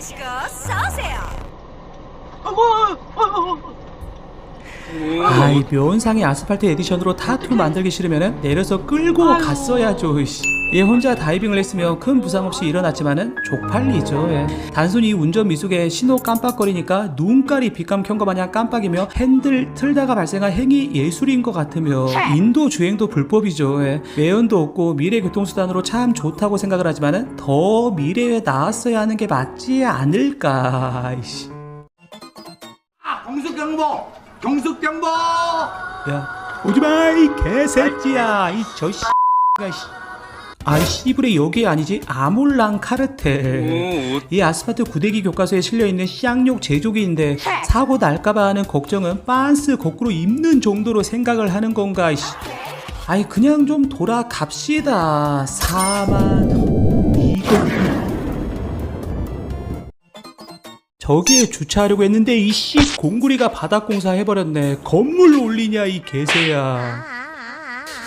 준비하시고 서세요. 아이 면상의 아스팔트 에디션으로 타투 만들기 싫으면 내려서 끌고 갔어야죠. 얘 혼자 다이빙을 했으며 큰 부상 없이 일어났지만은 족팔리죠 예. 단순히 운전 미숙에 신호 깜빡거리니까 눈깔이 빛감 켠거 마냥 깜빡이며 핸들 틀다가 발생한 행위 예술인 것 같으며 인도 주행도 불법이죠 예. 매연도 없고 미래 교통수단으로 참 좋다고 생각을 하지만은 더 미래에 나왔어야 하는 게 맞지 않을까 이씨. 경숙경보! 경숙경보! 야 오지마 이 개새끼야 이 저 씨가 씨. 아이 씨부레 여기 아니지? 아몰랑 카르텔. 이 아스팔트 구데기 교과서에 실려 있는 쌍욕 제조기인데 사고 날까봐 하는 걱정은 빤스 거꾸로 입는 정도로 생각을 하는 건가 이씨. 아이 그냥 좀 돌아갑시다. 사만 이거 저기에 주차하려고 했는데 이 씨 공구리가 바닥 공사 해버렸네. 건물 올리냐 이 개새야.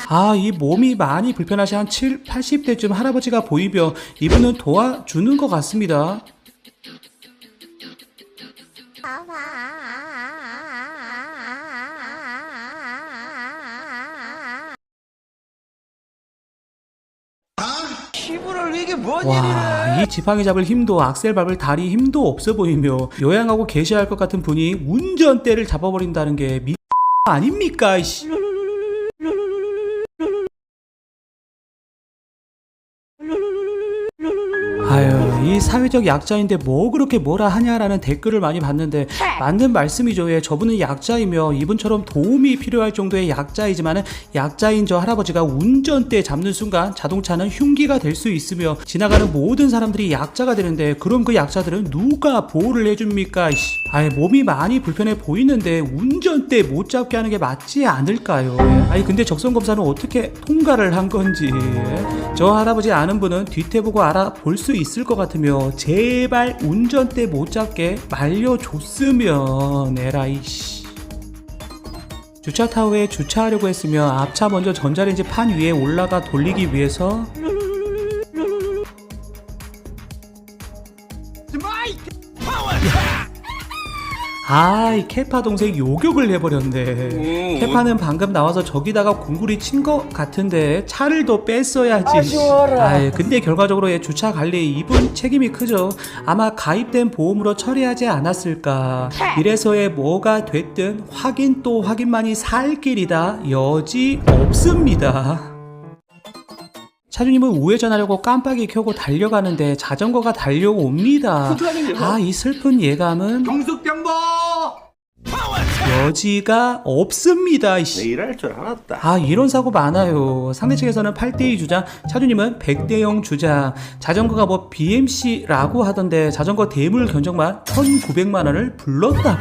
아 이 몸이 많이 불편하시 한 7, 80대쯤 할아버지가 보이며 이분은 도와주는 것 같습니다. 시부를 이게 뭔 와, 이 지팡이 잡을 힘도 악셀 밟을 다리 힘도 없어 보이며 요양하고 계셔야 할 것 같은 분이 운전대를 잡아버린다는 게 미... 아닙니까? 이씨. 사회적 약자인데 뭐 그렇게 뭐라 하냐라는 댓글을 많이 봤는데 맞는 말씀이죠. 예, 저분은 약자이며 이분처럼 도움이 필요할 정도의 약자이지만은 약자인 저 할아버지가 운전대 잡는 순간 자동차는 흉기가 될 수 있으며 지나가는 모든 사람들이 약자가 되는데 그럼 그 약자들은 누가 보호를 해줍니까? 이씨. 아예 몸이 많이 불편해 보이는데 운전대 못 잡게 하는 게 맞지 않을까요? 예. 아니 근데 적성 검사는 어떻게 통과를 한 건지 예. 저 할아버지 아는 분은 뒤태 보고 알아볼 수 있을 것 같으며 제발 운전대 못 잡게 말려줬으면 에라이 씨. 주차 타워에 주차하려고 했으며 앞차 먼저 전자레인지 판 위에 올라가 돌리기 위해서 아, 이 케파 동생 요격을 해버렸네. 케파는 방금 나와서 저기다가 공구리 친 것 같은데 차를 더 뺐어야지. 아쉬워라. 아이, 근데 결과적으로 얘 주차 관리 이분 책임이 크죠. 아마 가입된 보험으로 처리하지 않았을까. 이래서의 뭐가 됐든 확인 또 확인만이 살 길이다. 여지 없습니다. 차주님은 우회전하려고 깜빡이 켜고 달려가는데 자전거가 달려옵니다. 아, 이 슬픈 예감은 경숙경보! 여지가 없습니다. 이씨. 일할 줄 알았다. 아 이런 사고 많아요 상대 측에서는 8대2 주장 차주님은 100대0 주장 자전거가 뭐 BMC라고 하던데 자전거 대물 견적만 1900만 원을 불렀다고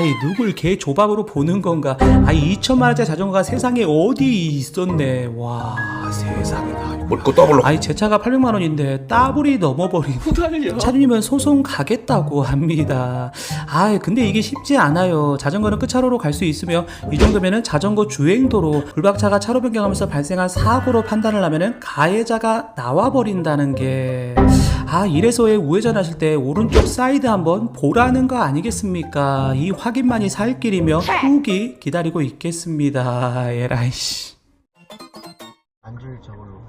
에이 누굴 개 조밥으로 보는 건가 아이 2천만원짜리 자전거가 세상에 어디 있었네 와 세상에 나 뭘거 더블로. 아이 제 차가 800만원인데 따블이 넘어버린 후달려. 차주님은 소송 가겠다고 합니다. 아, 근데 이게 쉽지 않아요. 자전거는 끝차로로 갈 수 있으며 이 정도면은 자전거 주행도로 불박차가 차로 변경하면서 발생한 사고로 판단을 하면은 가해자가 나와 버린다는 게 아, 이래서의 우회전 하실 때 오른쪽 사이드 한번 보라는 거 아니겠습니까? 이 확인만이 살 길이며 후기 기다리고 있겠습니다. 에라이씨. 안줄 저걸로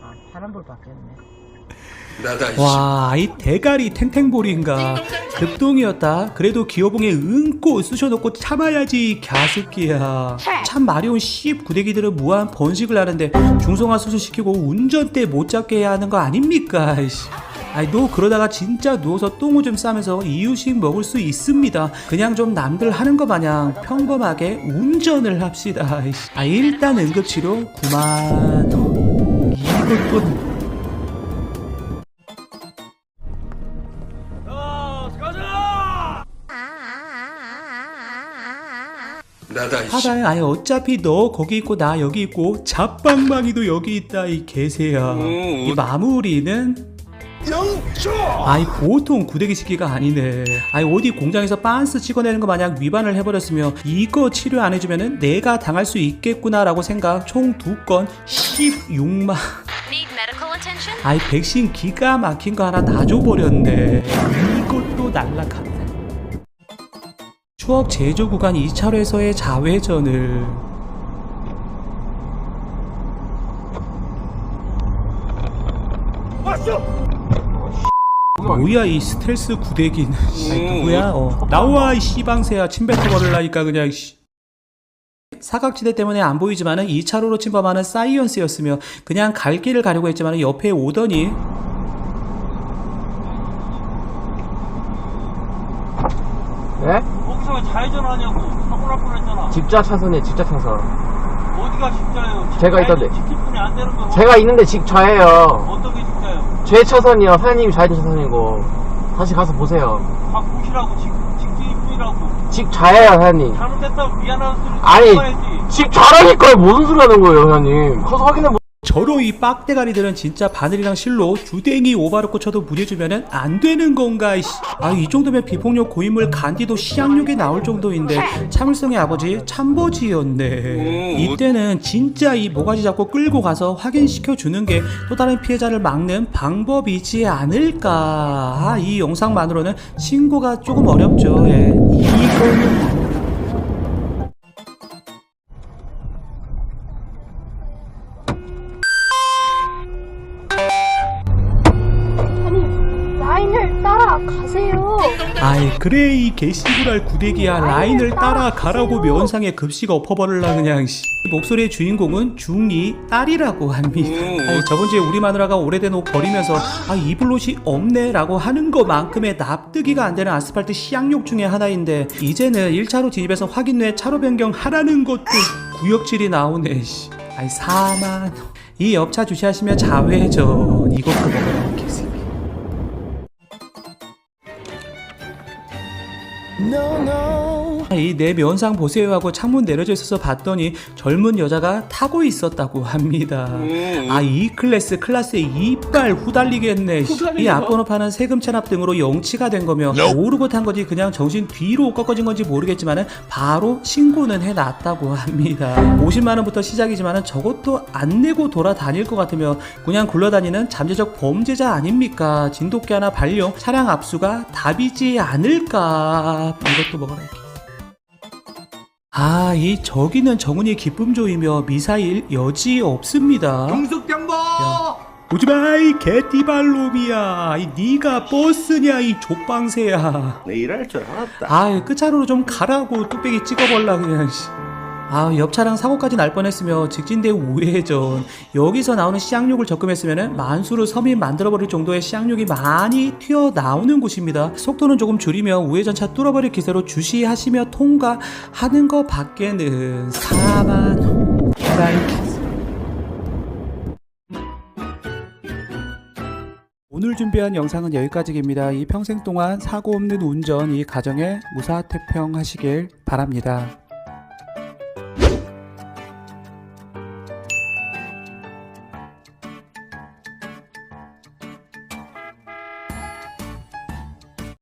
아 파란불 바뀌었네 와, 이 대가리 탱탱볼인가. 급동이었다. 그래도 기어봉에 은꼬 쑤셔놓고 참아야지, 갸습기야. 참 마려운 씹 구데기들은 무한 번식을 하는데 중성화 수술시키고 운전대 못 잡게 해야 하는 거 아닙니까? 이씨. 아이, 너 그러다가 진짜 누워서 똥오줌 싸면서 이유식 먹을 수 있습니다. 그냥 좀 남들 하는 거 마냥 평범하게 운전을 합시다. 아, 일단 응급치료 그만. 이것뿐. 나다, 하다에 아예 어차피 너 거기 있고 나 여기 있고 잡방망이도 여기 있다 이 개새야. 음. 이 마무리는? 영초! 아이 보통 구데기 시기가 아니네. 아이 어디 공장에서 빤스 찍어내는 거 마냥 위반을 해버렸으며 이거 치료 안 해주면은 내가 당할 수 있겠구나 라고 생각 총 두 건 16만. Need medical medical attention? 아이 백신 기가 막힌 거 하나 놔줘버렸네. 이것도 날라갔네 추억 제조 구간 2차로에서의 자회전을 뭐야 이 스텔스 구대기는 누구야 어. 나와 이 씨방새야 침 뱉어 버릴라니까 그냥 씨. 사각지대 때문에 안 보이지만은 2차로로 침범하는 사이언스였으며 그냥 갈 길을 가려고 했지만 옆에 오더니 네? 왜 좌회전하냐고 사고 날 뻔했잖아 직자 차선에 직자 차선. 어디가 직자예요 제가 있던데. 지킬 분이 안 되는 거 제가 있는데 직좌예요. 어떤 게 직자예요 제 차선이요. 사장님이 좌회전 차선이고. 다시 가서 보세요. 다 보시라고 직, 직진이라고 직좌예요, 사장님. 잘못했다고 미안한 소리 아니, 해야지 직좌라니까요. 무슨 소리 하는 거예요, 사장님. 가서 확인해 보. 저로 이 빡대가리들은 진짜 바늘이랑 실로 주댕이 오바로 꽂혀도 무리해주면은 안 되는 건가 이씨. 아이 정도면 비폭력 고인물 간디도 시향력이 나올 정도인데 참을성의 아버지 참버지였네 이때는 진짜 이 모가지 잡고 끌고 가서 확인시켜 주는 게 또 다른 피해자를 막는 방법이지 않을까 아, 이 영상만으로는 신고가 조금 어렵죠 예. 이거는 가세요. 아이 그래 이 개씨구랄 구대기야 라인을 따라가라고 면상에 급식 엎어버릴라 그냥 씨. 목소리의 주인공은 중2 딸이라고 합니다 아이 저번 주에 우리 마누라가 오래된 옷 버리면서 아 입을 옷이 없네 라고 하는 것만큼의 납득이가 안 되는 아스팔트 시향욕 중에 하나인데 이제는 1차로 진입해서 확인 후에 차로 변경 하라는 것도 구역질이 나오네 씨. 아이 사만 이 옆차 주시하시면 자회전 이것도 먹 No, no. 이 내 면상 보세요 하고 창문 내려져 있어서 봤더니 젊은 여자가 타고 있었다고 합니다. 아이 클래스 클래스에 이빨 후달리겠네. 씨. 이 앞번호 파는 세금 체납 등으로 영치가 된 거며 모르고 탄 건지 그냥 정신 뒤로 꺾어진 건지 모르겠지만은 바로 신고는 해놨다고 합니다. 50만 원부터 시작이지만은 저것도 안 내고 돌아다닐 것 같으며 그냥 굴러다니는 잠재적 범죄자 아닙니까? 진돗개 하나 발령 차량 압수가 답이지 않을까? 이것도 먹어라. 아, 이 저기는 정은이 기쁨조이며 미사일 여지 없습니다. 공속경보 오지마 이 개띠발놈이야. 이 네가 버스냐 이 족방새야. 내 일할 줄 알았다 아, 끝차로로 좀 가라고 뚝배기 찍어볼라 그냥. 씨. 아, 옆 차랑 사고까지 날 뻔했으며 직진대 우회전. 여기서 나오는 시향력을 적금했으면 만수르 서민 만들어버릴 정도의 시향력이 많이 튀어나오는 곳입니다. 속도는 조금 줄이며 우회전차 뚫어버릴 기세로 주시하시며 통과하는 것 밖에는 사만 라이크. 오늘 준비한 영상은 여기까지입니다. 이 평생 동안 사고 없는 운전 이 가정에 무사태평하시길 바랍니다.